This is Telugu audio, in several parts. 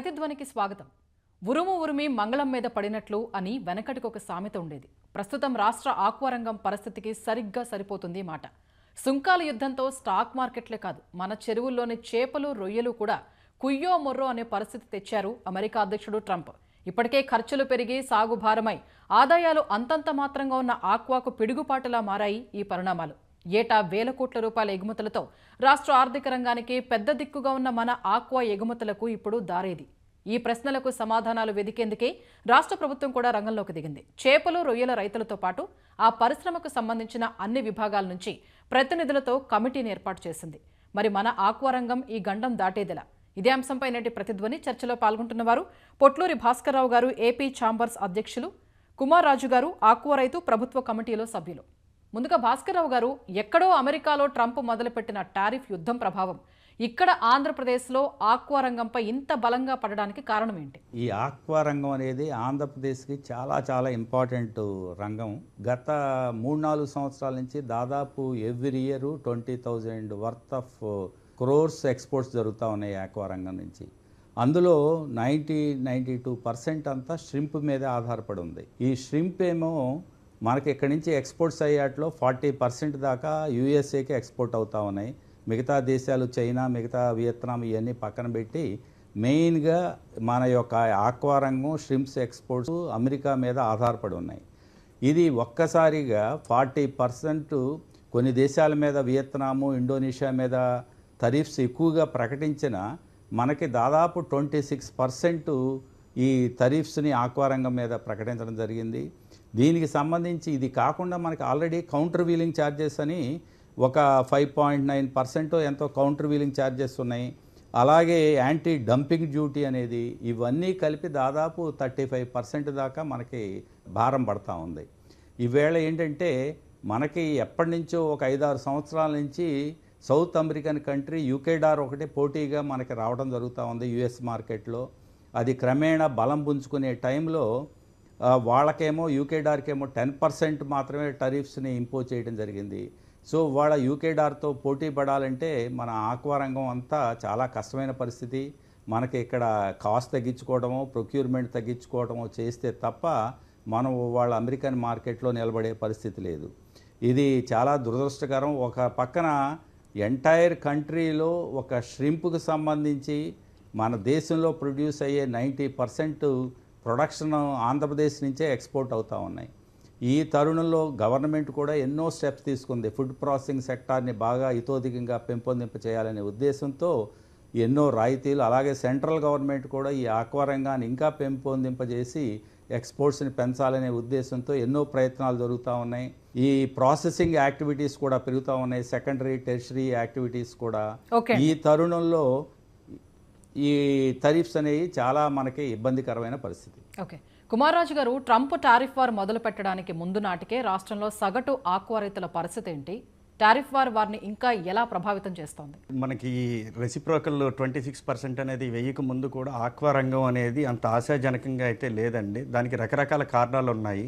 ప్రతిధ్వనికి స్వాగతం. ఉరుము ఉరిమి మంగళం మీద పడినట్లు అని వెనకటికి ఒక సామెత ఉండేది. ప్రస్తుతం రాష్ట్ర ఆక్వారంగం పరిస్థితికి సరిగ్గా సరిపోతుంది మాట. సుంకాల యుద్ధంతో స్టాక్ మార్కెట్లే కాదు మన చెరువుల్లోని చేపలు రొయ్యలు కూడా కుయ్యో మొర్రో అనే పరిస్థితి తెచ్చారు అమెరికా అధ్యక్షుడు ట్రంప్. ఇప్పటికే ఖర్చులు పెరిగి సాగు భారమై ఆదాయాలు అంతంత మాత్రంగా ఉన్న ఆక్వాకు పిడుగుపాటులా మారాయి ఈ పరిణామాలు. ఏటా వేల కోట్ల రూపాయల ఎగుమతులతో రాష్ట్ర ఆర్థిక రంగానికి పెద్ద దిక్కుగా ఉన్న మన ఆక్వా ఎగుమతులకు ఇప్పుడు దారేది. ఈ ప్రశ్నలకు సమాధానాలు వెదికేందుకే రాష్ట్ర ప్రభుత్వం కూడా రంగంలోకి దిగింది. చేపలు రొయ్యల రైతులతో పాటు ఆ పరిశ్రమకు సంబంధించిన అన్ని విభాగాల నుంచి ప్రతినిధులతో కమిటీని ఏర్పాటు చేసింది. మరి మన ఆక్వా రంగం ఈ గండం దాటేదిలా? ఇదే అంశంపై నేటి ప్రతిధ్వని చర్చలో పాల్గొంటున్నవారు పొట్లూరి భాస్కర్రావు గారు ఏపీ ఛాంబర్స్ అధ్యక్షులు కుమార్ రాజు గారు ఆక్వా రైతు ప్రభుత్వ కమిటీలో సభ్యులు. ముందుగా భాస్కర్రావు గారు ఎక్కడో అమెరికాలో ట్రంప్ మొదలుపెట్టిన టారిఫ్ యుద్ధం ప్రభావం. ఇక్కడ ఆంధ్రప్రదేశ్లో ఆక్వా రంగంపై ఇంత బలంగా పడడానికి కారణం ఏంటి? ఈ ఆక్వా రంగం అనేది ఆంధ్రప్రదేశ్కి చాలా చాలా ఇంపార్టెంట్ రంగం. గత మూడు నాలుగు సంవత్సరాల నుంచి దాదాపు every year twenty thousand worth of crores exports జరుగుతూ ఉన్నాయి ఆక్వా రంగం నుంచి. అందులో నైంటీ నైంటీ టూ పర్సెంట్ అంతా ష్రింప్ మీదే ఆధారపడి ఉంది. ఈ ష్రింప్ ఏమో మనకి ఇక్కడి నుంచి ఎక్స్పోర్ట్స్ అయ్యాట్లో ఫార్టీ పర్సెంట్ దాకా యూఎస్ఏకి ఎక్స్పోర్ట్ అవుతా ఉన్నాయి. మిగతా దేశాలు చైనా మిగతా వియత్నాం ఇవన్నీ పక్కన పెట్టి మెయిన్గా మన యొక్క ఆక్వారంగం స్ట్రిమ్స్ ఎక్స్పోర్ట్స్ అమెరికా మీద ఆధారపడి ఉన్నాయి. ఇది ఒక్కసారిగా ఫార్టీ పర్సెంట్ కొన్ని దేశాల మీద వియత్నాము ఇండోనేషియా మీద తరీఫ్స్ ఎక్కువగా ప్రకటించిన మనకి దాదాపు ట్వంటీ సిక్స్ పర్సెంట్ ఈ తరీఫ్స్ని ఆక్వారంగం మీద ప్రకటించడం జరిగింది. దీనికి సంబంధించి ఇది కాకుండా మనకి ఆల్రెడీ కౌంటర్ వీలింగ్ ఛార్జెస్ అని ఒక ఫైవ్ పాయింట్ నైన్ పర్సెంట్ ఎంతో కౌంటర్ వీలింగ్ ఛార్జెస్ ఉన్నాయి. అలాగే యాంటీ డంపింగ్ డ్యూటీ అనేది ఇవన్నీ కలిపి దాదాపు థర్టీ ఫైవ్ పర్సెంట్ దాకా మనకి భారం పడతా ఉంది. ఈవేళ ఏంటంటే మనకి ఎప్పటి నుంచో ఒక ఐదారు సంవత్సరాల నుంచి south American country Ecuador ఒకటి పోటీగా మనకి రావడం జరుగుతూ ఉంది. యుఎస్ మార్కెట్లో అది క్రమేణా బలం పుంజుకునే టైంలో వాళ్ళకేమో యూకే డార్కేమో టెన్ పర్సెంట్ మాత్రమే టరీఫ్స్ని ఇంపోజ్ చేయడం జరిగింది. సో వాళ్ళ యూకే డార్తో పోటీ పడాలంటే మన ఆక్వా రంగం అంతా చాలా కష్టమైన పరిస్థితి. మనకి ఇక్కడ కాస్ట్ తగ్గించుకోవడమో ప్రొక్యూర్మెంట్ తగ్గించుకోవడమో చేస్తే తప్ప మనం వాళ్ళ అమెరికన్ మార్కెట్లో నిలబడే పరిస్థితి లేదు. ఇది చాలా దురదృష్టకరం. ఒక పక్కన ఎంటైర్ కంట్రీలో ఒక ష్రింప్కి సంబంధించి మన దేశంలో ప్రొడ్యూస్ అయ్యే నైంటీ పర్సెంట్ ప్రొడక్షన్ ఆంధ్రప్రదేశ్ నుంచే ఎక్స్పోర్ట్ అవుతూ ఉన్నాయి. ఈ తరుణంలో గవర్నమెంట్ కూడా ఎన్నో స్టెప్స్ తీసుకుంది. ఫుడ్ ప్రాసెసింగ్ సెక్టార్ని బాగా ఇతోధికంగా పెంపొందింప చేయాలనే ఉద్దేశంతో ఎన్నో రాయితీలు అలాగే సెంట్రల్ గవర్నమెంట్ కూడా ఈ ఆక్వా రంగాన్ని ఇంకా పెంపొందింపజేసి ఎక్స్పోర్ట్స్ని పెంచాలనే ఉద్దేశంతో ఎన్నో ప్రయత్నాలు జరుగుతూ ఉన్నాయి. ఈ ప్రాసెసింగ్ యాక్టివిటీస్ కూడా పెరుగుతూ ఉన్నాయి. సెకండరీ టెరిషరీ యాక్టివిటీస్ కూడా. ఈ తరుణంలో ఈ తరీఫ్స్ అనేవి చాలా మనకి ఇబ్బందికరమైన పరిస్థితి. ఓకే. కుమార్రాజు గారు ట్రంప్ టారిఫ్ వార్ మొదలు పెట్టడానికి ముందు నాటికే రాష్ట్రంలో సగటు ఆక్వా రైతుల పరిస్థితి ఏంటి? టారిఫ్ వార్ వారిని ఇంకా ఎలా ప్రభావితం చేస్తోంది? మనకి రెసిప్రోకల్ ట్వంటీ సిక్స్ పర్సెంట్ అనేది వెయ్యికి ముందు కూడా ఆక్వా రంగం అనేది అంత ఆశాజనకంగా అయితే లేదండి. దానికి రకరకాల కారణాలు ఉన్నాయి.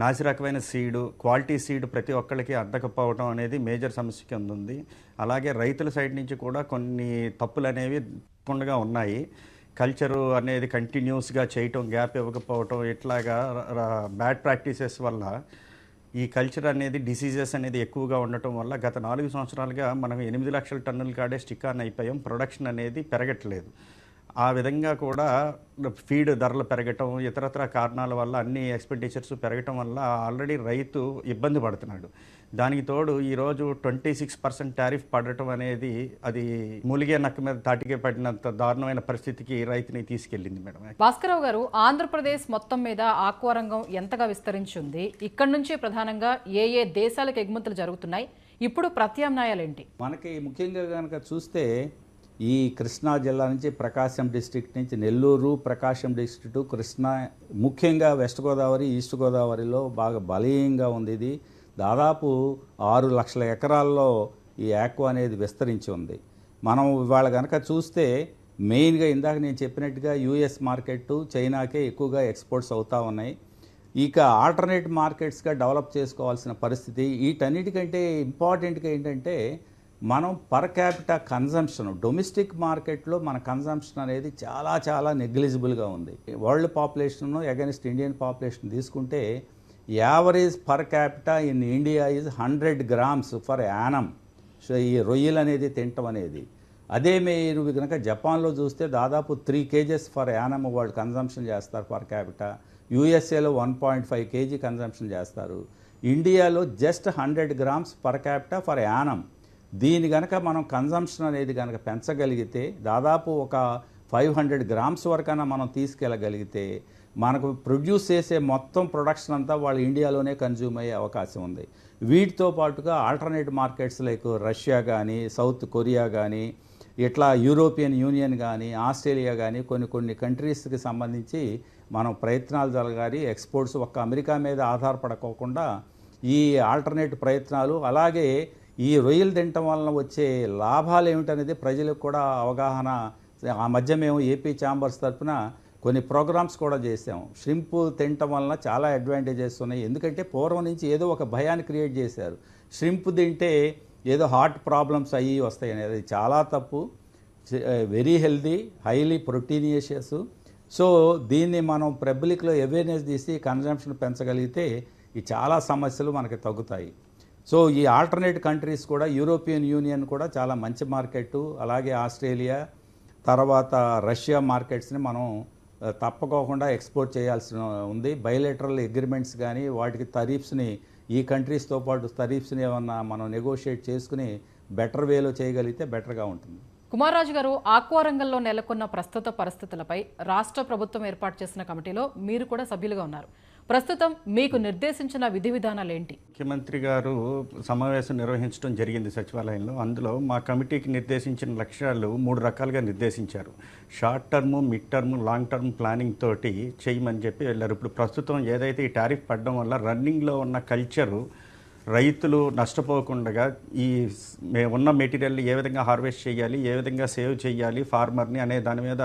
నాసి రకమైన సీడు క్వాలిటీ సీడ్ ప్రతి ఒక్కరికి అందకపోవడం అనేది మేజర్ సమస్య కింద ఉంది అలాగే రైతుల సైడ్ నుంచి కూడా కొన్ని తప్పులు అనేవి తప్పకుండా ఉన్నాయి. కల్చరు అనేది కంటిన్యూస్గా చేయటం గ్యాప్ ఇవ్వకపోవటం ఇట్లాగా బ్యాడ్ ప్రాక్టీసెస్ వల్ల ఈ కల్చర్ అనేది డిసీజెస్ అనేది ఎక్కువగా ఉండటం వల్ల గత నాలుగు సంవత్సరాలుగా మనం ఎనిమిది లక్షల టన్నుల కాడే స్టిక్ ఆన్ అయిపోయాం. ప్రొడక్షన్ అనేది పెరగట్లేదు. ఆ విధంగా కూడా ఫీడ్ ధరలు పెరగటం ఇతరత్ర కారణాల వల్ల అన్ని ఎక్స్పెండిచర్స్ పెరగటం వల్ల ఆల్రెడీ రైతు ఇబ్బంది పడుతున్నాడు. దానికి తోడు ఈరోజు ట్వంటీ సిక్స్ పర్సెంట్ టారిఫ్ పడటం అనేది అది మూలిగే నక్క మీద తాటికే పడినంత దారుణమైన పరిస్థితికి రైతుని తీసుకెళ్ళింది మేడం. భాస్కరరావు గారు ఆంధ్రప్రదేశ్ మొత్తం మీద ఆక్వా రంగం ఎంతగా విస్తరించింది? ఇక్కడి నుంచి ప్రధానంగా ఏ ఏ దేశాలకు ఎగుమతులు జరుగుతున్నాయి? ఇప్పుడు ప్రత్యామ్నాయాలు ఏంటి? మనకి ముఖ్యంగా కనుక చూస్తే ఈ కృష్ణా జిల్లా నుంచి ప్రకాశం డిస్ట్రిక్ట్ నుంచి నెల్లూరు ప్రకాశం డిస్ట్రిక్ట్ కృష్ణా ముఖ్యంగా వెస్ట్ గోదావరి ఈస్ట్ గోదావరిలో బాగా బలీయంగా ఉంది ఇది. దాదాపు ఆరు లక్షల ఎకరాల్లో ఈ యాక్వా అనేది విస్తరించి ఉంది. మనం ఇవాళ కనుక చూస్తే మెయిన్గా ఇందాక నేను చెప్పినట్టుగా యూఎస్ మార్కెట్ చైనాకే ఎక్కువగా ఎక్స్పోర్ట్స్ అవుతూ ఉన్నాయి. ఇక ఆల్టర్నేట్ మార్కెట్స్గా డెవలప్ చేసుకోవాల్సిన పరిస్థితి వీటన్నిటికంటే ఇంపార్టెంట్గా ఏంటంటే మనం పర్ క్యాపిటా కన్జంప్షన్ డొమెస్టిక్ మార్కెట్లో మన కన్జంప్షన్ అనేది చాలా చాలా నెగ్లిజిబుల్గా ఉంది. World population against Indian population తీసుకుంటే average per capita in India is hundred grams for annum so ఈ రొయ్యలు అనేది తినటం అనేది. అదే మీరు కనుక జపాన్లో చూస్తే దాదాపు త్రీ కేజెస్ ఫర్ యానమ్ వాళ్ళు కన్జంప్షన్ చేస్తారు per capita యూఎస్ఏలో one point five KG consumption చేస్తారు. ఇండియాలో just hundred grams per capita for annum దీని కనుక మనం కన్జంప్షన్ అనేది కనుక పెంచగలిగితే దాదాపు ఒక ఫైవ్ హండ్రెడ్ గ్రామ్స్ వరకైనా మనం తీసుకెళ్ళగలిగితే మనకు ప్రొడ్యూస్ చేసే మొత్తం ప్రొడక్షన్ అంతా వాళ్ళు ఇండియాలోనే కన్జ్యూమ్ అయ్యే అవకాశం ఉంది. వీటితో పాటుగా ఆల్టర్నేట్ మార్కెట్స్ లైక్ రష్యా కానీ సౌత్ కొరియా కానీ ఇట్లా యూరోపియన్ యూనియన్ కానీ ఆస్ట్రేలియా కానీ కొన్ని కొన్ని కంట్రీస్కి సంబంధించి మనం ప్రయత్నాలు జరగాలి. ఎక్స్పోర్ట్స్ ఒక్క అమెరికా మీద ఆధారపడకోకుండా ఈ ఆల్టర్నేట్ ప్రయత్నాలు అలాగే ఈ రొయ్యలు తినటం వలన వచ్చే లాభాలు ఏమిటనేది ప్రజలకు కూడా అవగాహన ఆ మధ్య మేము ఏపీ ఛాంబర్స్ తరఫున కొన్ని ప్రోగ్రామ్స్ కూడా చేసాం షింప్ తినటం వలన చాలా అడ్వాంటేజెస్ ఉన్నాయి. ఎందుకంటే పూర్వం నుంచి ఏదో ఒక భయాన్ని క్రియేట్ చేశారు. షింప్ తింటే ఏదో హార్ట్ ప్రాబ్లమ్స్ అయ్యి వస్తాయి అనేది చాలా తప్పు. Very healthy highly proteinaceous. So దీన్ని మనం పబ్లిక్లో అవేర్నెస్ తీసి కన్జంప్షన్ పెంచగలిగితే ఈ చాలా సమస్యలు మనకి తగ్గుతాయి. సో ఈ ఆల్టర్నేట్ కంట్రీస్ కూడా యూరోపియన్ యూనియన్ కూడా చాలా మంచి మార్కెట్ అలాగే ఆస్ట్రేలియా తర్వాత రష్యా మార్కెట్స్ని మనం తప్పకోకుండా ఎక్స్పోర్ట్ చేయాల్సి ఉంది. బయలేటరల్ అగ్రిమెంట్స్ కానీ వాటికి తరీఫ్స్ని ఈ కంట్రీస్తో పాటు తరీఫ్స్ని ఏమన్నా మనం నెగోషియేట్ చేసుకుని బెటర్ వేలో చేయగలిగితే బెటర్గా ఉంటుంది. కుమార్రాజు గారు ఆక్వా రంగంలో నెలకొన్న ప్రస్తుత పరిస్థితులపై రాష్ట్ర ప్రభుత్వం ఏర్పాటు చేసిన కమిటీలో మీరు కూడా సభ్యులుగా ఉన్నారు. ప్రస్తుతం మీకు నిర్దేశించిన విధి విధానాలు ఏంటి ముఖ్యమంత్రి గారు సమావేశం నిర్వహించడం జరిగింది సచివాలయంలో. అందులో మా కమిటీకి నిర్దేశించిన లక్ష్యాలు మూడు రకాలుగా నిర్దేశించారు. Short term mid term long term planning తోటి చేయమని చెప్పి వెళ్ళారు. ఇప్పుడు ప్రస్తుతం ఏదైతే ఈ టారిఫ్ పడడం వల్ల రన్నింగ్లో ఉన్న కల్చరు రైతులు నష్టపోకుండా ఈ ఉన్న మెటీరియల్ ఏ విధంగా హార్వెస్ట్ చేయాలి ఏ విధంగా సేవ్ చేయాలి ఫార్మర్ని అనే దాని మీద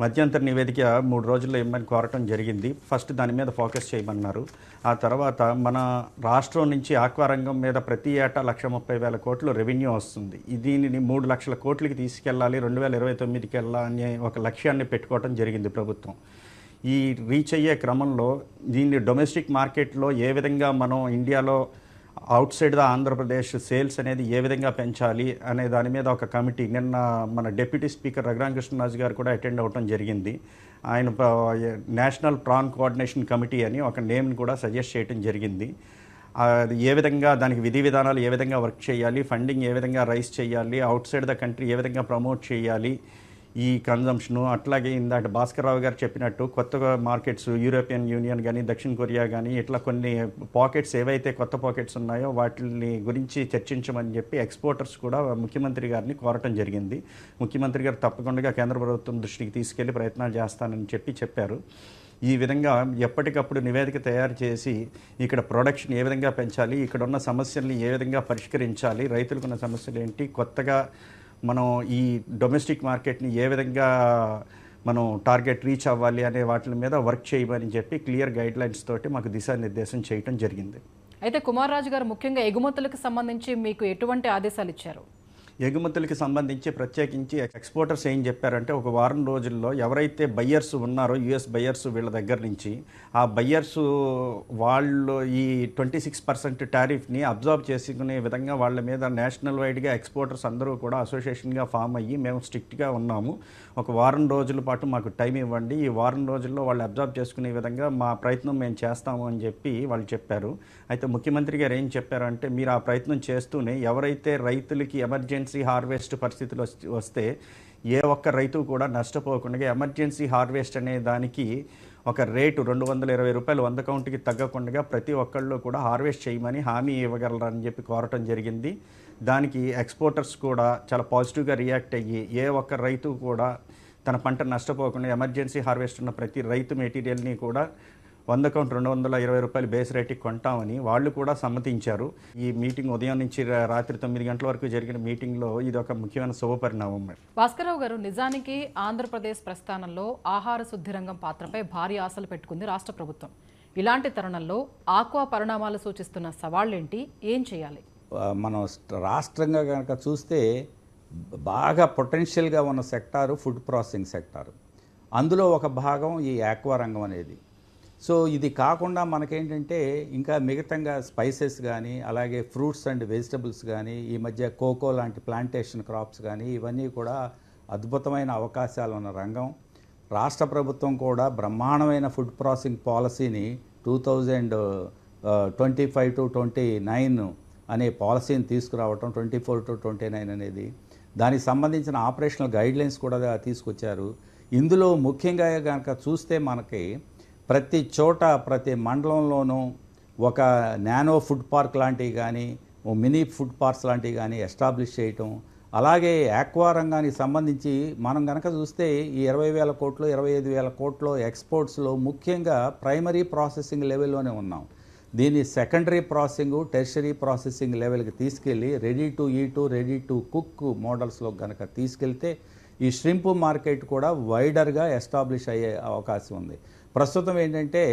మధ్యంతర నివేదిక మూడు రోజుల్లో ఇమ్మని కోరటం జరిగింది. ఫస్ట్ దాని మీద ఫోకస్ చేయమన్నారు. ఆ తర్వాత మన రాష్ట్రం నుంచి ఆక్వారంగం మీద ప్రతి ఏటా లక్ష ముప్పై వేల కోట్లు రెవెన్యూ వస్తుంది. దీనిని మూడు లక్షల కోట్లకి తీసుకెళ్ళాలి రెండు వేల ఇరవై తొమ్మిదికి వెళ్ళాలి అనే ఒక లక్ష్యాన్ని పెట్టుకోవడం జరిగింది ప్రభుత్వం. ఈ రీచ్ అయ్యే క్రమంలో దీన్ని డొమెస్టిక్ మార్కెట్లో ఏ విధంగా మనం ఇండియాలో outside the Andhra Pradesh sales అనేది ఏ విధంగా పెంచాలి అనే దాని మీద ఒక కమిటీ నిన్న మన డిప్యూటీ స్పీకర్ రఘురామ కృష్ణరాజు గారు కూడా అటెండ్ అవ్వడం జరిగింది. ఆయన నేషనల్ ప్రాన్ కోఆర్డినేషన్ కమిటీ అని ఒక నేమ్ని కూడా సజెస్ట్ చేయడం జరిగింది. అది ఏ విధంగా దానికి విధి విధానాలు ఏ విధంగా వర్క్ చేయాలి ఫండింగ్ ఏ విధంగా రైస్ చేయాలి అవుట్ సైడ్ ద కంట్రీ ఏ విధంగా ప్రమోట్ చేయాలి ఈ కన్జంప్షను అట్లాగే ఇందాక భాస్కర్ రావు గారు చెప్పినట్టు కొత్తగా మార్కెట్స్ యూరోపియన్ యూనియన్ కానీ దక్షిణ కొరియా కానీ ఇట్లా కొన్ని పాకెట్స్ ఏవైతే కొత్త పాకెట్స్ ఉన్నాయో వాటిని గురించి చర్చించమని చెప్పి ఎక్స్పోర్టర్స్ కూడా ముఖ్యమంత్రి గారిని కోరటం జరిగింది. ముఖ్యమంత్రి గారు తప్పకుండా కేంద్ర ప్రభుత్వం దృష్టికి తీసుకెళ్ళి ప్రయత్నాలు చేస్తానని చెప్పి చెప్పారు. ఈ విధంగా ఎప్పటికప్పుడు నివేదిక తయారు చేసి ఇక్కడ ప్రొడక్షన్ ఏ విధంగా పెంచాలి ఇక్కడ ఉన్న సమస్యల్ని ఏ విధంగా పరిష్కరించాలి రైతులకు ఉన్న సమస్యలు ఏంటి కొత్తగా మనం ఈ డొమెస్టిక్ మార్కెట్ని ఏ విధంగా మనం టార్గెట్ రీచ్ అవ్వాలి అనే వాటి మీద వర్క్ చేయమని చెప్పి క్లియర్ గైడ్ లైన్స్ తోటి మాకు దిశానిర్దేశం చేయటం జరిగింది. అయితే కుమార్ రాజు గారు ముఖ్యంగా ఎగుమతులకు సంబంధించి మీకు ఎటువంటి ఆదేశాలు ఇచ్చారు? ఎగుమతులకి సంబంధించి ప్రత్యేకించి ఎక్స్పోర్టర్స్ ఏం చెప్పారంటే ఒక వారం రోజుల్లో ఎవరైతే బయ్యర్స్ ఉన్నారో యుఎస్ బయ్యర్స్ వీళ్ళ దగ్గర నుంచి ఆ బయ్యర్స్ వాళ్ళు ఈ ట్వంటీ సిక్స్ పర్సెంట్ టారిఫ్ని అబ్జర్వ్ చేసుకునే విధంగా వాళ్ళ మీద నేషనల్ వైడ్గా ఎక్స్పోర్టర్స్ అందరూ కూడా అసోసియేషన్గా ఫామ్ అయ్యి మేము స్ట్రిక్ట్గా ఉన్నాము. ఒక వారం రోజుల పాటు మాకు టైం ఇవ్వండి. ఈ వారం రోజుల్లో వాళ్ళు అబ్జర్వ్ చేసుకునే విధంగా మా ప్రయత్నం మేము చేస్తాము అని చెప్పి వాళ్ళు చెప్పారు. అయితే ముఖ్యమంత్రి గారు ఏం చెప్పారంటే మీరు ఆ ప్రయత్నం చేస్తూనే ఎవరైతే రైతులకి ఎమర్జెన్సీ హార్వెస్ట్ పరిస్థితులు వస్తే ఏ ఒక్క రైతు కూడా నష్టపోకుండా ఎమర్జెన్సీ హార్వెస్ట్ అనే దానికి ఒక రేటు రెండు వందల ఇరవై రూపాయలు వంద కౌంట్కి తగ్గకుండా ప్రతి ఒక్కళ్ళు కూడా హార్వెస్ట్ చేయమని హామీ ఇవ్వగలరని చెప్పి కోరటం జరిగింది. దానికి ఎక్స్పోర్టర్స్ కూడా చాలా పాజిటివ్గా రియాక్ట్ అయ్యి ఏ ఒక్క రైతు కూడా తన పంట నష్టపోకుండా ఎమర్జెన్సీ హార్వెస్ట్ ఉన్న ప్రతి రైతు మెటీరియల్ని కూడా వంద కౌంట్ రెండు వందల ఇరవై రూపాయలు బేస్ రేట్కి కొంటామని వాళ్ళు కూడా సమ్మతించారు. ఈ మీటింగ్ ఉదయం నుంచి రా- రాత్రి తొమ్మిది గంటల వరకు జరిగిన మీటింగ్లో ఇది ఒక ముఖ్యమైన శుభపరిణామం భాస్కరరావు గారు నిజానికి ఆంధ్రప్రదేశ్ ప్రస్థానంలో ఆహార శుద్ధి రంగం పాత్రపై భారీ ఆశలు పెట్టుకుంది రాష్ట్ర ప్రభుత్వం. ఇలాంటి తరుణంలో ఆక్వా పరిణామాలు సూచిస్తున్న సవాళ్ళేంటి ఏం చేయాలి? మనం రాష్ట్రంగా కనుక చూస్తే బాగా పొటెన్షియల్గా ఉన్న సెక్టారు ఫుడ్ ప్రాసెసింగ్ సెక్టారు. అందులో ఒక భాగం ఈ ఆక్వా రంగం అనేది. సో ఇది కాకుండా మనకేంటంటే ఇంకా మిగతంగా స్పైసెస్ కానీ అలాగే ఫ్రూట్స్ అండ్ వెజిటబుల్స్ కానీ ఈ మధ్య కోకో లాంటి ప్లాంటేషన్ క్రాప్స్ కానీ ఇవన్నీ కూడా అద్భుతమైన అవకాశాలు ఉన్న రంగం. రాష్ట్ర ప్రభుత్వం కూడా బ్రహ్మాండమైన ఫుడ్ ప్రాసెసింగ్ పాలసీని two thousand twenty five to twenty nine అనే పాలసీని తీసుకురావటం twenty four to twenty nine అనేది. దానికి సంబంధించిన ఆపరేషనల్ గైడ్లైన్స్ కూడా తీసుకొచ్చారు. ఇందులో ముఖ్యంగా కనుక చూస్తే మనకి ప్రతి చోట ప్రతి మండలంలోనూ ఒక నానో ఫుడ్ పార్క్ లాంటివి కానీ ఓ మినీ ఫుడ్ పార్క్స్ లాంటివి కానీ ఎస్టాబ్లిష్ చేయటం. అలాగే ఆక్వా రంగానికి సంబంధించి మనం కనుక చూస్తే ఈ ఇరవై వేల కోట్లు ఇరవై ఐదు వేల కోట్లు ఎక్స్పోర్ట్స్లో ముఖ్యంగా ప్రైమరీ ప్రాసెసింగ్ లెవెల్లోనే ఉన్నాం. దీన్ని సెకండరీ ప్రాసెసింగ్ టెర్షరీ ప్రాసెసింగ్ లెవెల్కి తీసుకెళ్ళి ready to eat ready to cook మోడల్స్లో కనుక తీసుకెళ్తే ఈ ష్రింప్ మార్కెట్ కూడా వైడర్గా ఎస్టాబ్లిష్ అయ్యే అవకాశం ఉంది. ప్రస్తుతం ఏంటంటే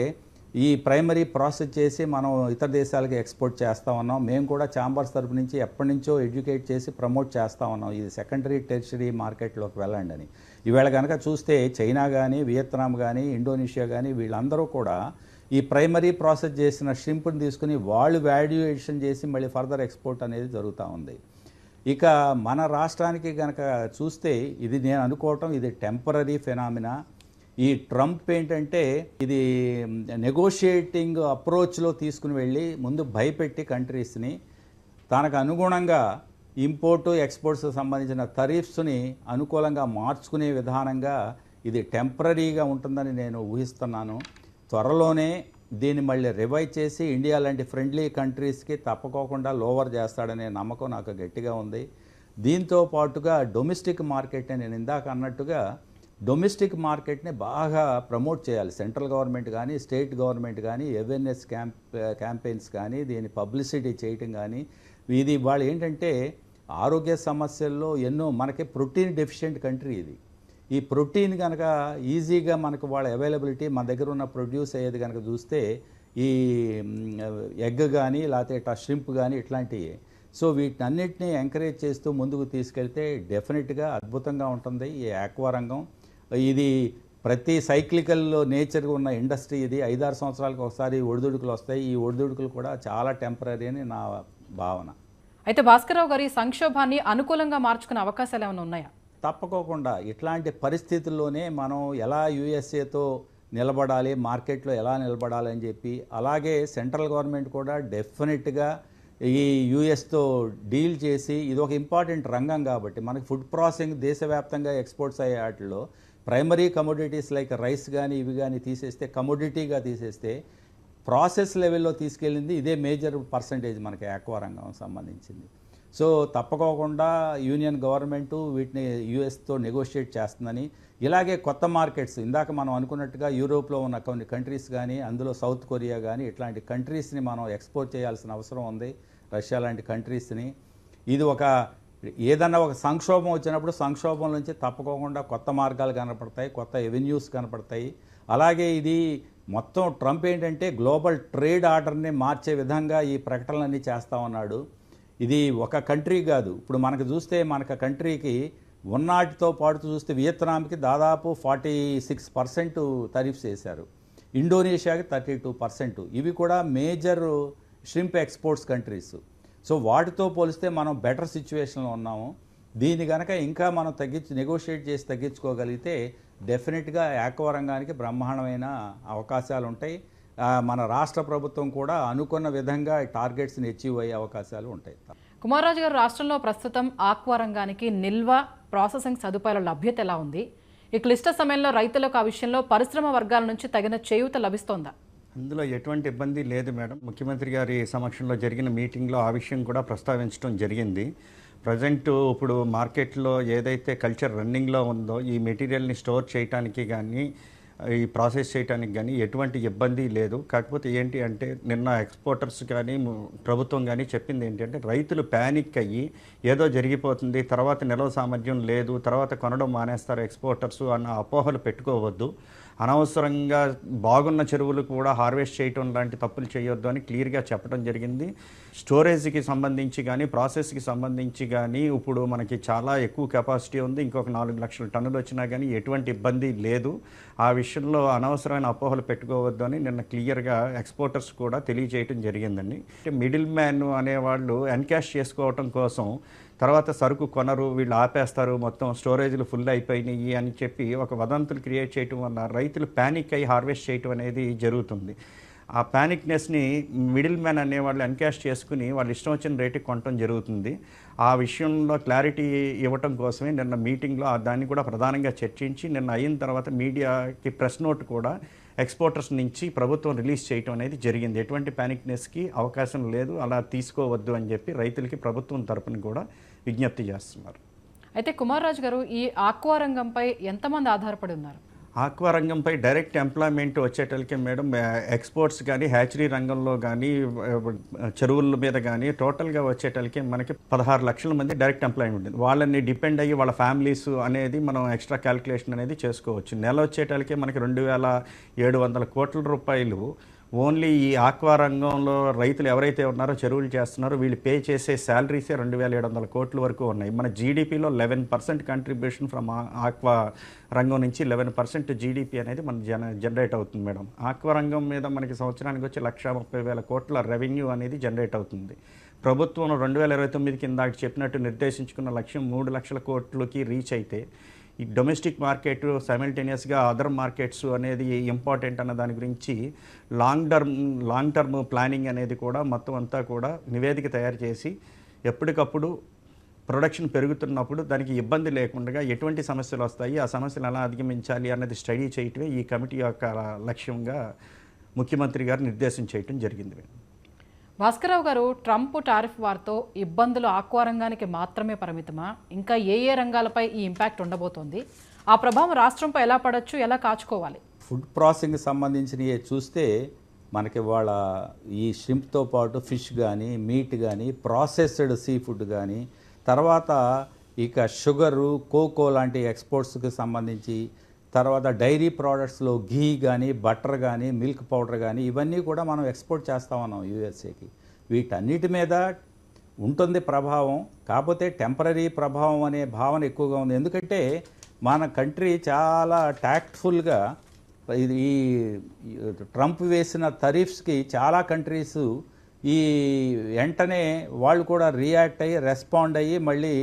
ఈ ప్రైమరీ ప్రాసెస్ చేసి మనం ఇతర దేశాలకి ఎక్స్పోర్ట్ చేస్తూ ఉన్నాం. మేము కూడా ఛాంబర్స్ తరపు నుంచి ఎప్పటి నుంచో ఎడ్యుకేట్ చేసి ప్రమోట్ చేస్తూ ఉన్నాం. ఇది సెకండరీ టెర్షరీ మార్కెట్లోకి వెళ్ళండి అని. ఈవేళ కనుక చూస్తే చైనా కానీ వియత్నాం కానీ ఇండోనేషియా కానీ వీళ్ళందరూ కూడా ఈ ప్రైమరీ ప్రాసెస్ చేసిన షింప్ని తీసుకుని వాళ్ళు వాల్యుయేషన్ చేసి మళ్ళీ ఫర్దర్ ఎక్స్పోర్ట్ అనేది జరుగుతూ ఉంది. ఇక మన రాష్ట్రానికి కనుక చూస్తే ఇది నేను అనుకోవటం ఇది టెంపరీ ఫెనామినా ఈ ట్రంప్ ఏంటంటే ఇది నెగోషియేటింగ్ అప్రోచ్లో తీసుకుని వెళ్ళి ముందు భయపెట్టి కంట్రీస్ని తనకు అనుగుణంగా ఇంపోర్టు ఎక్స్పోర్ట్స్ సంబంధించిన తరీఫ్స్ని అనుకూలంగా మార్చుకునే విధానంగా ఇది టెంపరీగా ఉంటుందని నేను ఊహిస్తున్నాను. త్వరలోనే దీన్ని మళ్ళీ రివైవ్ చేసి ఇండియా లాంటి ఫ్రెండ్లీ కంట్రీస్కి తప్పకోకుండా లోవర్ చేస్తాడనే నమ్మకం నాకు గట్టిగా ఉంది. దీంతో పాటుగా డొమెస్టిక్ మార్కెట్ని నేను ఇందాక అన్నట్టుగా డొమెస్టిక్ మార్కెట్ని బాగా ప్రమోట్ చేయాలి. సెంట్రల్ గవర్నమెంట్ కానీ స్టేట్ గవర్నమెంట్ కానీ అవేర్నెస్ క్యాంప్ క్యాంపెయిన్స్ కానీ దీని పబ్లిసిటీ చేయటం కానీ ఇది వాళ్ళు ఏంటంటే ఆరోగ్య సమస్యల్లో ఎన్నో మనకి ప్రోటీన్ డెఫిషియెంట్ కంట్రీ ఇది. ఈ ప్రోటీన్ కనుక ఈజీగా మనకు వాళ్ళ అవైలబిలిటీ మన దగ్గర ఉన్న ప్రొడ్యూస్ అయ్యేది కనుక చూస్తే ఈ ఎగ్ కానీ లేకపోతే ఇట్లా షింప్ కానీ ఇట్లాంటివి. సో వీటన్నిటిని ఎంకరేజ్ చేస్తూ ముందుకు తీసుకెళ్తే డెఫినెట్గా అద్భుతంగా ఉంటుంది ఈ ఆక్వా రంగం ఇది ప్రతి సైక్లికల్ నేచర్ ఉన్న ఇండస్ట్రీ ఇది. ఐదారు సంవత్సరాలకు ఒకసారి ఒడిదుడుకులు వస్తాయి. ఈ ఒడిదుడుకులు కూడా చాలా టెంపరీ అని నా భావన. అయితే భాస్కరరావు గారి సంక్షోభాన్ని అనుకూలంగా మార్చుకునే అవకాశాలు ఏమైనా ఉన్నాయా? తప్పకోకుండా. ఇట్లాంటి పరిస్థితుల్లోనే మనం ఎలా యుఎస్ఏతో నిలబడాలి మార్కెట్లో ఎలా నిలబడాలి అని చెప్పి అలాగే సెంట్రల్ గవర్నమెంట్ కూడా డెఫినెట్గా ఈ యుఎస్తో డీల్ చేసి ఇది ఒక ఇంపార్టెంట్ రంగం కాబట్టి మనకి ఫుడ్ ప్రాసెసింగ్ దేశవ్యాప్తంగా ఎక్స్పోర్ట్స్ అయ్యే వాటిలో ప్రైమరీ కమోడిటీస్ లైక్ రైస్ కానీ ఇవి కానీ తీసేస్తే కమోడిటీగా తీసేస్తే ప్రాసెస్ లెవెల్లో తీసుకెళ్ళింది ఇదే మేజర్ పర్సంటేజ్ మనకి ఆక్వా రంగం సంబంధించింది. సో తప్పకోకుండా యూనియన్ గవర్నమెంటు వీటిని యుఎస్తో నెగోషియేట్ చేస్తుందని ఇలాగే కొత్త మార్కెట్స్ ఇందాక మనం అనుకున్నట్టుగా యూరోప్లో ఉన్న కొన్ని కంట్రీస్ కానీ అందులో సౌత్ కొరియా కానీ ఇట్లాంటి కంట్రీస్ని మనం ఎక్స్పోర్ట్ చేయాల్సిన అవసరం ఉంది రష్యా లాంటి కంట్రీస్ని. ఇది ఒక ఏదన్నా ఒక సంక్షోభం వచ్చినప్పుడు సంక్షోభం నుంచి తప్పకోకుండా కొత్త మార్గాలు కనపడతాయి కొత్త ఎవెన్యూస్ కనపడతాయి. అలాగే ఇది మొత్తం ట్రంప్ ఏంటంటే గ్లోబల్ ట్రేడ్ ఆర్డర్ని మార్చే విధంగా ఈ ప్రకటనలన్నీ చేస్తా ఉన్నాడు. ఇది ఒక కంట్రీ కాదు. ఇప్పుడు మనకు చూస్తే మనకు కంట్రీకి ఉన్నాటితో పాటు చూస్తే వియత్నాంకి దాదాపు ఫార్టీ సిక్స్ పర్సెంట్ తరీఫ్ చేశారు. ఇండోనేషియాకి థర్టీ టూ పర్సెంట్ ఇవి కూడా major shrimp exports countries so వాటితో పోలిస్తే మనం బెటర్ సిచ్యువేషన్లో ఉన్నాము. దీన్ని కనుక ఇంకా మనం తగ్గించి నెగోషియేట్ చేసి తగ్గించుకోగలిగితే డెఫినెట్గా ఆక్వా రంగానికి బ్రహ్మాండమైన అవకాశాలు ఉంటాయి మన రాష్ట్ర ప్రభుత్వం కూడా అనుకున్న విధంగా టార్గెట్స్ని అచీవ్ అయ్యే అవకాశాలు ఉంటాయి. కుమారరాజు గారు రాష్ట్రంలో ప్రస్తుతం ఆక్వా రంగానికి నిల్వ ప్రాసెసింగ్ సదుపాయాల లభ్యత ఎలా ఉంది? ఈ క్లిష్ట సమయంలో రైతులకు ఆ విషయంలో పరిశ్రమ వర్గాల నుంచి తగిన చేయూత లభిస్తోందా? ఇందులో ఎటువంటి ఇబ్బంది లేదు మేడం. ముఖ్యమంత్రి గారి సమక్షంలో జరిగిన మీటింగ్లో ఆ విషయం కూడా ప్రస్తావించడం జరిగింది. ప్రజెంట్ ఇప్పుడు మార్కెట్లో ఏదైతే కల్చర్ రన్నింగ్లో ఉందో ఈ మెటీరియల్ని స్టోర్ చేయటానికి కానీ ఈ ప్రాసెస్ చేయడానికి కానీ ఎటువంటి ఇబ్బంది లేదు. కాకపోతే ఏంటి అంటే నిన్న ఎక్స్పోర్టర్స్ కానీ ప్రభుత్వం కానీ చెప్పింది ఏంటంటే రైతులు ప్యానిక్ అయ్యి ఏదో జరిగిపోతుంది తర్వాత నిల్వ సామర్థ్యం లేదు తర్వాత కొనడం మానేస్తారు ఎక్స్పోర్టర్స్ అన్న అపోహలు పెట్టుకోవద్దు. అనవసరంగా బాగున్న చెరువులు కూడా హార్వెస్ట్ చేయటం లాంటి తప్పులు చేయొద్దు అని క్లియర్గా చెప్పడం జరిగింది. స్టోరేజ్కి సంబంధించి కానీ ప్రాసెస్కి సంబంధించి కానీ ఇప్పుడు మనకి చాలా ఎక్కువ కెపాసిటీ ఉంది. ఇంకొక నాలుగు లక్షల టన్నులు వచ్చినా కానీ ఎటువంటి ఇబ్బంది లేదు. ఆ విషయంలో అనవసరమైన అపోహలు పెట్టుకోవద్దు అని నిన్న క్లియర్గా ఎక్స్పోర్టర్స్ కూడా తెలియజేయటం జరిగిందండి. మిడిల్ మ్యాన్ అనేవాళ్ళు ఎన్కాష్ చేసుకోవటం కోసం తర్వాత సరుకు కొనరు వీళ్ళు ఆపేస్తారు మొత్తం స్టోరేజ్లు ఫుల్ అయిపోయినాయి అని చెప్పి ఒక వదంతులు క్రియేట్ చేయటం వల్ల రైతులు ప్యానిక్ అయి హార్వెస్ట్ చేయటం అనేది జరుగుతుంది. ఆ ప్యానిక్నెస్ని మిడిల్ మ్యాన్ అనేవాళ్ళు ఎన్కాష్ చేసుకుని వాళ్ళు ఇష్టం వచ్చిన రేటుకి కొనటం జరుగుతుంది. ఆ విషయంలో క్లారిటీ ఇవ్వటం కోసమే నిన్న మీటింగ్లో ఆ దాన్ని కూడా ప్రధానంగా చర్చించి నిన్న అయిన తర్వాత మీడియాకి ప్రెస్ నోట్ కూడా ఎక్స్పోర్టర్స్ నుంచి ప్రభుత్వం రిలీజ్ చేయటం అనేది జరిగింది. ఎటువంటి ప్యానిక్నెస్కి అవకాశం లేదు అలా తీసుకోవద్దు అని చెప్పి రైతులకి ప్రభుత్వం తరపున కూడా విజ్ఞప్తి చేస్తున్నారు. అయితే కుమార్ రాజు గారు ఈ ఆక్వా రంగంపై ఎంతమంది ఆధారపడి ఉన్నారు? ఆక్వా రంగంపై డైరెక్ట్ ఎంప్లాయ్మెంట్ వచ్చేటలకి మేడం ఎక్స్పోర్ట్స్ కానీ హ్యాచరీ రంగంలో కానీ చెరువుల మీద కానీ టోటల్గా వచ్చేటలకి మనకి పదహారు లక్షల మంది డైరెక్ట్ ఎంప్లాయ్మెంట్ ఉంది. వాళ్ళని డిపెండ్ అయ్యి వాళ్ళ ఫ్యామిలీస్ అనేది మనం ఎక్స్ట్రా క్యాలిక్యులేషన్ అనేది చేసుకోవచ్చు. నెల వచ్చేటలకి మనకి రెండు వేల ఏడు వందల కోట్ల రూపాయలు ఓన్లీ ఈ ఆక్వా రంగంలో రైతులు ఎవరైతే ఉన్నారో చెరువులు చేస్తున్నారో వీళ్ళు పే చేసే శాలరీసే రెండు వేల ఏడు వందల కోట్ల వరకు ఉన్నాయి. మన జీడిపిలో eleven percent contribution from aqua రంగం నుంచి లెవెన్ పర్సెంట్ జీడిపి అనేది మన జన జనరేట్ అవుతుంది మేడం. ఆక్వా రంగం మీద మనకి సంవత్సరానికి వచ్చి లక్ష ముప్పై వేల కోట్ల రెవెన్యూ అనేది జనరేట్ అవుతుంది. ప్రభుత్వం రెండు వేల ఇరవై తొమ్మిది కింద చెప్పినట్టు నిర్దేశించుకున్న లక్ష్యం మూడు లక్షల కోట్లకి రీచ్ అయితే ఈ డొమెస్టిక్ మార్కెట్ సైమల్టేనియస్గా అదర్ మార్కెట్స్ అనేది ఇంపార్టెంట్ అన్న దాని గురించి long term long term planning అనేది కూడా మొత్తం అంతా కూడా నివేదిక తయారు చేసి ఎప్పటికప్పుడు ప్రొడక్షన్ పెరుగుతున్నప్పుడు దానికి ఇబ్బంది లేకుండా ఎటువంటి సమస్యలు వస్తాయి ఆ సమస్యలు ఎలా అధిగమించాలి అన్నది స్టడీ చేయటమే ఈ కమిటీ యొక్క లక్ష్యంగా ముఖ్యమంత్రి గారు నిర్దేశం చేయటం జరిగింది. భాస్కరరావు గారు ట్రంప్ టారిఫ్ వార్తో ఇబ్బందులు ఆక్వా రంగానికి మాత్రమే పరిమితమా? ఇంకా ఏ ఏ రంగాలపై ఈ ఇంపాక్ట్ ఉండబోతోంది? ఆ ప్రభావం రాష్ట్రంపై ఎలా పడవచ్చు ఎలా కాచుకోవాలి? ఫుడ్ ప్రాసెసింగ్ సంబంధించినవి చూస్తే మనకి వాళ్ళ ఈ షింప్తో పాటు ఫిష్ కానీ మీట్ కానీ ప్రాసెస్డ్ సీ ఫుడ్ కానీ తర్వాత ఇక షుగరు కోకో లాంటి ఎక్స్పోర్ట్స్కి సంబంధించి తర్వాత డైరీ ప్రోడక్ట్స్లో ఘీ కానీ బటర్ కానీ మిల్క్ పౌడర్ కానీ ఇవన్నీ కూడా మనం ఎక్స్పోర్ట్ చేస్తా ఉన్నాం యూఎస్ఏకి. వీటన్నిటి మీద ఉంటుంది ప్రభావం కాకపోతే టెంపరీ ప్రభావం అనే భావన ఎక్కువగా ఉంది. ఎందుకంటే మన కంట్రీ చాలా ట్యాక్ట్ఫుల్గా ఇది ఈ ఈ ట్రంప్ వేసిన తరీఫ్స్కి చాలా కంట్రీస్ ఈ వెంటనే వాళ్ళు కూడా రియాక్ట్ అయ్యి రెస్పాండ్ అయ్యి మళ్ళీ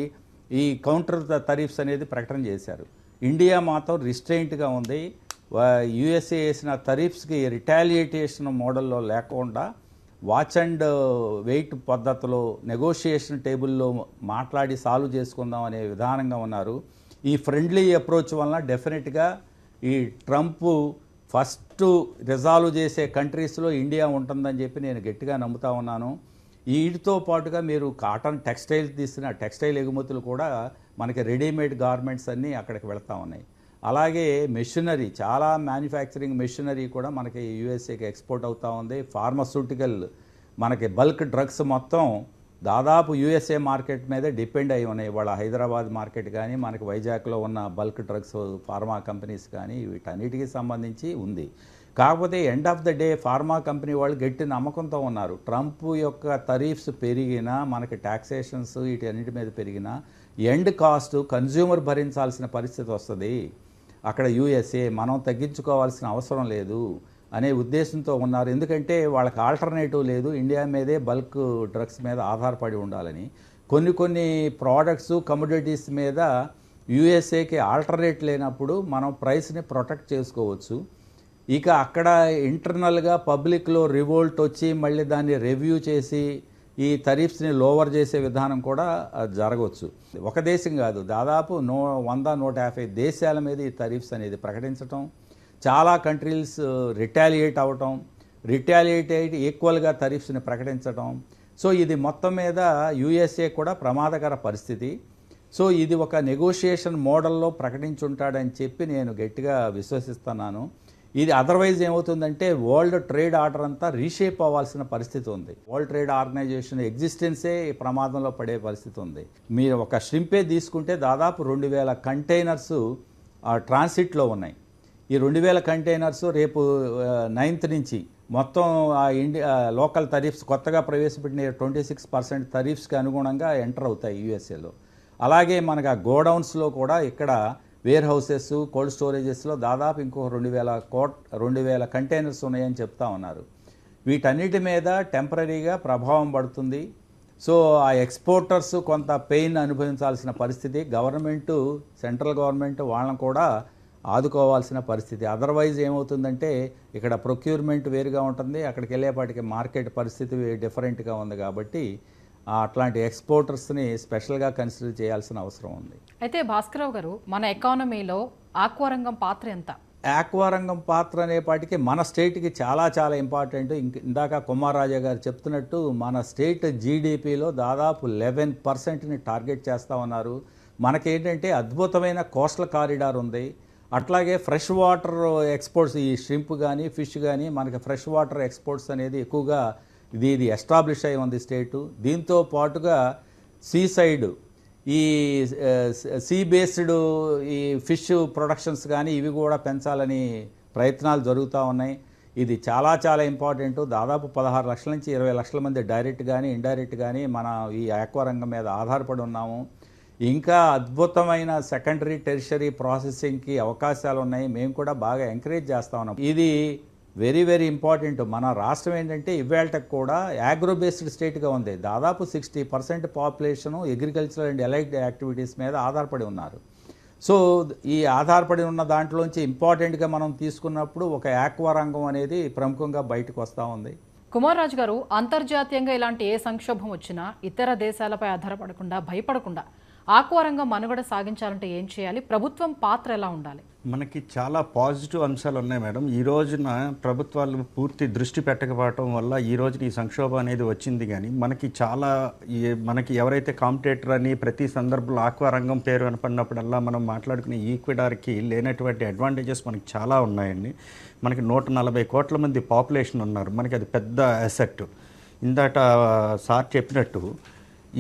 ఈ కౌంటర్ తరీఫ్స్ అనేది ప్రకటన చేశారు. ఇండియా మాత్రం రిస్ట్రెయింట్గా ఉంది. యుఎస్ఏ వేసిన తరీఫ్స్కి రిటాలియేటేషన్ మోడల్లో లేకుండా వాచ్ అండ్ వెయిట్ పద్ధతిలో నెగోషియేషన్ టేబుల్లో మాట్లాడి సాల్వ్ చేసుకుందాం అనే విధానంగా ఉన్నారు. ఈ ఫ్రెండ్లీ అప్రోచ్ వలన డెఫినెట్గా ఈ ట్రంప్ ఫస్ట్ రిజాల్వ్ చేసే కంట్రీస్లో ఇండియా ఉంటుందని చెప్పి నేను గట్టిగా నమ్ముతా ఉన్నాను. వీటితో పాటుగా మీరు కాటన్ టెక్స్టైల్ తీసిన టెక్స్టైల్ ఎగుమతులు కూడా మనకి రెడీమేడ్ గార్మెంట్స్ అన్నీ అక్కడికి వెళ్తూ ఉన్నాయి. అలాగే మెషినరీ చాలా మ్యానుఫ్యాక్చరింగ్ మెషినరీ కూడా మనకి యూఎస్ఏకి ఎక్స్పోర్ట్ అవుతూ ఉంది. ఫార్మస్యూటికల్ మనకి బల్క్ డ్రగ్స్ మొత్తం దాదాపు యూఎస్ఏ మార్కెట్ మీద డిపెండ్ అయి ఉన్నాయి. వాళ్ళ హైదరాబాద్ మార్కెట్ కానీ మనకి వైజాగ్లో ఉన్న బల్క్ డ్రగ్స్ ఫార్మా కంపెనీస్ కానీ వీటన్నిటికీ సంబంధించి ఉంది. కాకపోతే end of the day pharma company వాళ్ళు గట్టి నమ్మకంతో ఉన్నారు. ట్రంప్ యొక్క తరీఫ్స్ పెరిగినా మనకి ట్యాక్సేషన్స్ వీటన్నిటి మీద పెరిగినా ఎండ్ కాస్ట్ కన్జ్యూమర్ భరించాల్సిన పరిస్థితి వస్తుంది. అక్కడ యూఎస్ఏ మనం తగ్గించుకోవాల్సిన అవసరం లేదు అనే ఉద్దేశంతో ఉన్నారు. ఎందుకంటే వాళ్ళకి ఆల్టర్నేటివ్ లేదు. ఇండియా మీదే బల్క్ డ్రగ్స్ మీద ఆధారపడి ఉండాలని. కొన్ని కొన్ని ప్రోడక్ట్స్ కమోడిటీస్ మీద యూఎస్ఏకి ఆల్టర్నేట్ లేనప్పుడు మనం ప్రైస్ని ప్రొటెక్ట్ చేసుకోవచ్చు. ఇక అక్కడ ఇంటర్నల్గా పబ్లిక్లో రివోల్ట్ వచ్చి మళ్ళీ దాన్ని రివ్యూ చేసి ఈ తరీఫ్స్ని లోవర్ చేసే విధానం కూడా జరగవచ్చు ఒక దేశం కాదు దాదాపు నూ వంద నూట యాభై దేశాల మీద ఈ తరీఫ్స్ అనేది ప్రకటించటం చాలా కంట్రీస్ రిటాలియేట్ అవ్వటం రిటాలియేట్ అయ్యి ఈక్వల్గా తరీఫ్స్ని ప్రకటించటం. సో ఇది మొత్తం మీద యూఎస్ఏ కూడా ప్రమాదకర పరిస్థితి. సో ఇది ఒక నెగోషియేషన్ మోడల్లో ప్రకటించుంటాడని చెప్పి నేను గట్టిగా విశ్వసిస్తున్నాను. ఇది అదర్వైజ్ ఏమవుతుందంటే వరల్డ్ ట్రేడ్ ఆర్డర్ అంతా రీషేప్ అవ్వాల్సిన పరిస్థితి ఉంది. వరల్డ్ ట్రేడ్ ఆర్గనైజేషన్ ఎగ్జిస్టెన్సే ప్రమాదంలో పడే పరిస్థితి ఉంది. మీరు ఒక షింపే తీసుకుంటే దాదాపు రెండు వేల కంటైనర్స్ ట్రాన్సిట్లో ఉన్నాయి. ఈ రెండు వేల కంటైనర్స్ రేపు నైన్త్ నుంచి మొత్తం ఆ ఇండియా లోకల్ తరీఫ్స్ కొత్తగా ప్రవేశపెట్టిన ట్వంటీ సిక్స్ పర్సెంట్ తరీఫ్స్కి అనుగుణంగా ఎంటర్ అవుతాయి యూఎస్ఏలో అలాగే మనకు ఆ గోడౌన్స్లో కూడా ఇక్కడ వేర్ హౌసెస్ కోల్డ్ స్టోరేజెస్లో దాదాపు ఇంకో రెండు వేల కోట్ రెండు వేల కంటైనర్స్ ఉన్నాయని చెప్తా ఉన్నారు. వీటన్నిటి మీద టెంపరీగా ప్రభావం పడుతుంది. సో ఆ ఎక్స్పోర్టర్స్ కొంత పెయిన్ అనుభవించాల్సిన పరిస్థితి గవర్నమెంట్ సెంట్రల్ గవర్నమెంట్ వాళ్ళని కూడా ఆదుకోవాల్సిన పరిస్థితి. అదర్వైజ్ ఏమవుతుందంటే ఇక్కడ ప్రొక్యూర్మెంట్ వేరుగా ఉంటుంది అక్కడికి వెళ్ళేపాటికి మార్కెట్ పరిస్థితి డిఫరెంట్గా ఉంది కాబట్టి అట్లాంటి ఎక్స్పోర్టర్స్ని స్పెషల్గా కన్సిడర్ చేయాల్సిన అవసరం ఉంది. అయితే భాస్కరరావు గారు మన ఎకానమీలో ఆక్వా రంగం పాత్ర ఎంత? ఆక్వా రంగం పాత్ర అనేపాటికి మన స్టేట్కి చాలా చాలా ఇంపార్టెంట్. ఇంక ఇందాక కుమారరాజా గారు చెప్తున్నట్టు మన స్టేట్ జీడిపిలో దాదాపు లెవెన్ పర్సెంట్ని టార్గెట్ చేస్తూ ఉన్నారు మనకేంటంటే అద్భుతమైన కోస్టల్ కారిడార్ ఉంది. అట్లాగే ఫ్రెష్ వాటర్ ఎక్స్పోర్ట్స్ ఈ షింప్ కానీ ఫిష్ కానీ మనకి ఫ్రెష్ వాటర్ ఎక్స్పోర్ట్స్ అనేది ఎక్కువగా ఇది ఇది ఎస్టాబ్లిష్ అయి ఉంది స్టేటు. దీంతో పాటుగా సీ సైడ్ ఈ సీ బేస్డ్ ఈ ఫిష్ ప్రొడక్షన్స్ కానీ ఇవి కూడా పెంచాలని ప్రయత్నాలు జరుగుతూ ఉన్నాయి. ఇది చాలా చాలా ఇంపార్టెంట్. దాదాపు పదహారు లక్షల నుంచి ఇరవై లక్షల మంది డైరెక్ట్ కానీ ఇండైరెక్ట్ కానీ మన ఈ ఆక్వా రంగం మీద ఆధారపడి ఉన్నాము. ఇంకా అద్భుతమైన సెకండరీ టెరిషరీ ప్రాసెసింగ్కి అవకాశాలు ఉన్నాయి మేము కూడా బాగా ఎంకరేజ్ చేస్తూ ఉన్నాం. ఇది వెరీ వెరీ ఇంపార్టెంట్. మన రాష్ట్రం ఏంటంటే ఇవాళకి కూడా యాగ్రో బేస్డ్ స్టేట్గా ఉంది. దాదాపు sixty percent population agriculture and allied activities మీద ఆధారపడి ఉన్నారు. సో ఈ ఆధారపడి ఉన్న దాంట్లోంచి ఇంపార్టెంట్గా మనం తీసుకున్నప్పుడు ఒక యాక్వా రంగం అనేది ప్రముఖంగా బయటకు వస్తూ ఉంది. కుమార్రాజు గారు అంతర్జాతీయంగా ఇలాంటి ఏ సంక్షోభం వచ్చినా ఇతర దేశాలపై ఆధారపడకుండా భయపడకుండా ఆక్వా రంగం మనుగడ సాగించాలంటే ఏం చేయాలి? ప్రభుత్వం పాత్ర ఎలా ఉండాలి? మనకి చాలా పాజిటివ్ అంశాలు ఉన్నాయి మేడం. ఈ రోజున ప్రభుత్వాలు పూర్తి దృష్టి పెట్టకపోవటం వల్ల ఈ రోజున ఈ సంక్షోభం అనేది వచ్చింది కానీ మనకి చాలా ఈ- మనకి ఎవరైతే కాంపిటేటర్ అని ప్రతి సందర్భంలో ఆక్వా రంగం పేరు వినపడినప్పుడల్లా మనం మాట్లాడుకునే ఈక్విడార్కి లేనటువంటి అడ్వాంటేజెస్ మనకి చాలా ఉన్నాయండి. మనకి నూట నలభై కోట్ల మంది పాపులేషన్ ఉన్నారు. మనకి అది పెద్ద అసెట్. ఇందాట సార్ చెప్పినట్టు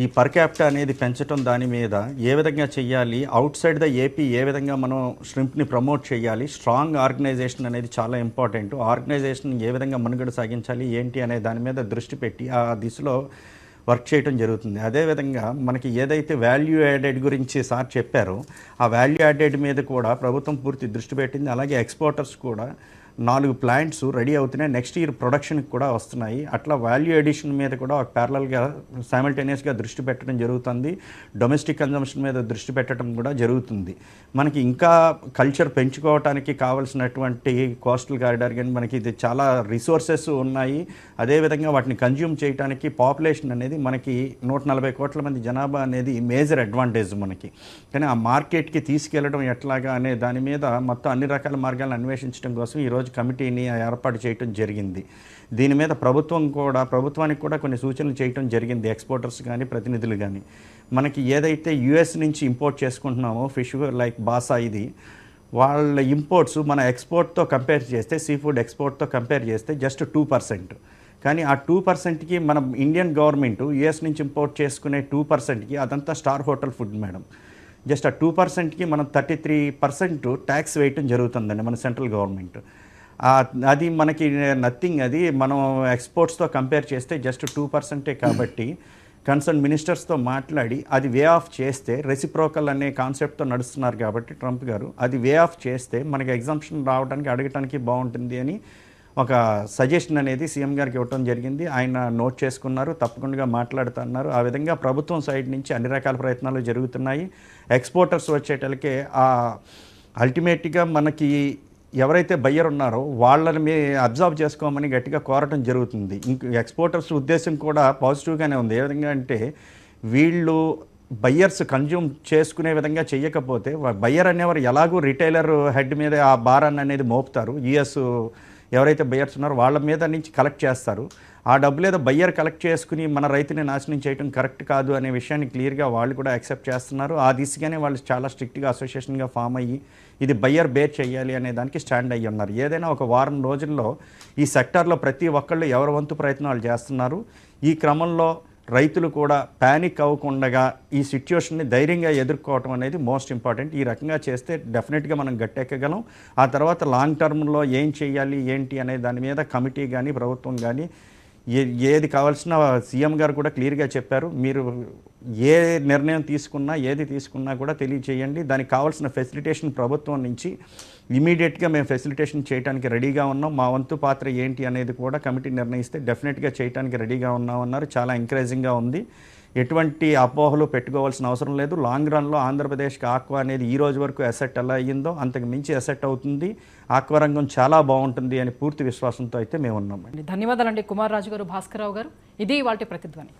ఈ పర్ క్యాపిటా అనేది పెంచడం దాని మీద ఏ విధంగా చేయాలి అవుట్ సైడ్ ద ఏపీ ఏ విధంగా మనం స్ట్రింప్ని ప్రమోట్ చేయాలి స్ట్రాంగ్ ఆర్గనైజేషన్ అనేది చాలా ఇంపార్టెంట్ ఆర్గనైజేషన్ ఏ విధంగా మనుగడ సాగించాలి? ఏంటి అనే దాని మీద దృష్టి పెట్టి ఆ దిశలో వర్క్ చేయడం జరుగుతుంది. అదేవిధంగా మనకి ఏదైతే వాల్యూ యాడెడ్ గురించి సార్ చెప్పారో ఆ వాల్యూ యాడెడ్ మీద కూడా ప్రభుత్వం పూర్తి దృష్టి పెట్టింది. అలాగే ఎక్స్పోర్టర్స్ కూడా నాలుగు ప్లాంట్స్ రెడీ అవుతున్నాయి. నెక్స్ట్ ఇయర్ ప్రొడక్షన్కి కూడా వస్తున్నాయి. అట్లా వాల్యూ ఎడిషన్ మీద కూడా ఒక ప్యారలల్గా సైమల్టేనియస్గా దృష్టి పెట్టడం జరుగుతుంది. డొమెస్టిక్ కన్జంప్షన్ మీద దృష్టి పెట్టడం కూడా జరుగుతుంది. మనకి ఇంకా కల్చర్ పెంచుకోవటానికి కావాల్సినటువంటి కోస్టల్ కారిడార్ కానీ మనకి ఇది చాలా రిసోర్సెస్ ఉన్నాయి. అదేవిధంగా వాటిని కన్జ్యూమ్ చేయడానికి పాపులేషన్ అనేది మనకి నూట నలభై కోట్ల మంది జనాభా అనేది మేజర్ అడ్వాంటేజ్ మనకి. కానీ ఆ మార్కెట్కి తీసుకెళ్ళడం ఎట్లాగా అనే దాని మీద మొత్తం అన్ని రకాల మార్గాలను అన్వేషించడం కోసం ఈరోజు కమిటీని ఏర్పాటు చేయటం జరిగింది. దీని మీద ప్రభుత్వం కూడా ప్రభుత్వానికి కూడా కొన్ని సూచనలు చేయటం జరిగింది ఎక్స్పోర్టర్స్ కానీ ప్రతినిధులు కానీ మనకి ఏదైతే యుఎస్ నుంచి ఇంపోర్ట్ చేసుకుంటున్నామో ఫిష్ లైక్ బాసా ఇది వాళ్ళ ఇంపోర్ట్స్ మన ఎక్స్పోర్ట్తో కంపేర్ చేస్తే సీ ఫుడ్ ఎక్స్పోర్ట్తో కంపేర్ చేస్తే జస్ట్ టూ పర్సెంట్. కానీ ఆ టూ పర్సెంట్కి మన ఇండియన్ గవర్నమెంట్ యుఎస్ నుంచి ఇంపోర్ట్ చేసుకునే టూ పర్సెంట్కి అదంతా star hotel food madam. Just ఆ టూ పర్సెంట్కి మనం థర్టీ త్రీ పర్సెంట్ ట్యాక్స్ వేయటం జరుగుతుందండి మన సెంట్రల్ గవర్నమెంట్. అది మనకి నథింగ్ అది మనం ఎక్స్పోర్ట్స్తో కంపేర్ చేస్తే జస్ట్ టూ పర్సెంటే కాబట్టి కన్సర్న్ మినిస్టర్స్తో మాట్లాడి అది వే ఆఫ్ చేస్తే రెసిప్రోకల్ అనే కాన్సెప్ట్తో నడుస్తున్నారు కాబట్టి ట్రంప్ గారు అది వే ఆఫ్ చేస్తే మనకి ఎగ్జామ్షన్ రావడానికి అడగటానికి బాగుంటుంది అని ఒక సజెషన్ అనేది సీఎం గారికి ఇవ్వటం జరిగింది. ఆయన నోట్ చేసుకున్నారు తప్పకుండా మాట్లాడుతున్నారు. ఆ విధంగా ప్రభుత్వం సైడ్ నుంచి అన్ని రకాల ప్రయత్నాలు జరుగుతున్నాయి. ఎక్స్పోర్టర్స్ వచ్చేటలకే అల్టిమేట్గా మనకి ఎవరైతే బయ్యర్ ఉన్నారో వాళ్ళని మీ అబ్జర్వ్ చేసుకోమని గట్టిగా కోరటం జరుగుతుంది. ఇంక ఎక్స్పోర్టర్స్ ఉద్దేశం కూడా పాజిటివ్గానే ఉంది. ఏ విధంగా అంటే వీళ్ళు బయ్యర్స్ కన్జ్యూమ్ చేసుకునే విధంగా చేయకపోతే బయ్యర్ అనేవారు ఎలాగూ రిటైలర్ హెడ్ మీద ఆ భారాన్ని అనేది మోపుతారు. యుఎస్ ఎవరైతే బయ్యర్స్ ఉన్నారో వాళ్ళ మీద నుంచి కలెక్ట్ చేస్తారు. ఆ డబ్బులు ఏదో బయ్యర్ కలెక్ట్ చేసుకుని మన రైతుని నాశనం చేయడం కరెక్ట్ కాదు అనే విషయాన్ని క్లియర్గా వాళ్ళు కూడా యాక్సెప్ట్ చేస్తున్నారు. ఆ దిశగానే వాళ్ళు చాలా స్ట్రిక్ట్గా అసోసియేషన్గా ఫామ్ అయ్యి ఇది బయ్యర్ బేర్ చేయాలి అనే దానికి స్టాండ్ అయ్యి ఉన్నారు. ఏదైనా ఒక వారం రోజుల్లో ఈ సెక్టార్లో ప్రతి ఒక్కళ్ళు ఎవరి వంతు ప్రయత్నాలు చేస్తున్నారు? ఈ క్రమంలో రైతులు కూడా ప్యానిక్ అవ్వకుండా ఈ సిచ్యువేషన్ని ధైర్యంగా ఎదుర్కోవటం అనేది మోస్ట్ ఇంపార్టెంట్ ఈ రకంగా చేస్తే డెఫినెట్గా మనం గట్టెక్కగలం. ఆ తర్వాత లాంగ్ టర్మ్లో ఏం చేయాలి ఏంటి అనే దాని మీద కమిటీ కానీ ప్రభుత్వం కానీ ఏ ఏది కావాల్సిన సీఎం గారు కూడా క్లియర్గా చెప్పారు. మీరు ఏ నిర్ణయం తీసుకున్నా ఏది తీసుకున్నా కూడా తెలియచేయండి. దానికి కావాల్సిన ఫెసిలిటేషన్ ప్రభుత్వం నుంచి ఇమీడియట్గా మేము ఫెసిలిటేషన్ చేయడానికి రెడీగా ఉన్నాం. మా వంతు పాత్ర ఏంటి అనేది కూడా కమిటీ నిర్ణయిస్తే డెఫినెట్గా చేయడానికి రెడీగా ఉన్నామన్నారు. చాలా ఎంకరేజింగ్గా ఉంది. ఎటువంటి అపోహలు పెట్టుకోవాల్సిన అవసరం లేదు. లాంగ్ రన్లో ఆంధ్రప్రదేశ్కి ఆక్వా అనేది ఈ రోజు వరకు అసెట్ ఎలా అయ్యిందో అంతకు మించి అసెట్ అవుతుంది. ఆక్వా రంగం చాలా బాగుంటుంది అని పూర్తి విశ్వాసంతో అయితే మేము ఉన్నాం ధన్యవాదాలండి కుమార్ రాజు గారు భాస్కరరావు గారు. ఇది వాటి ప్రతిధ్వని.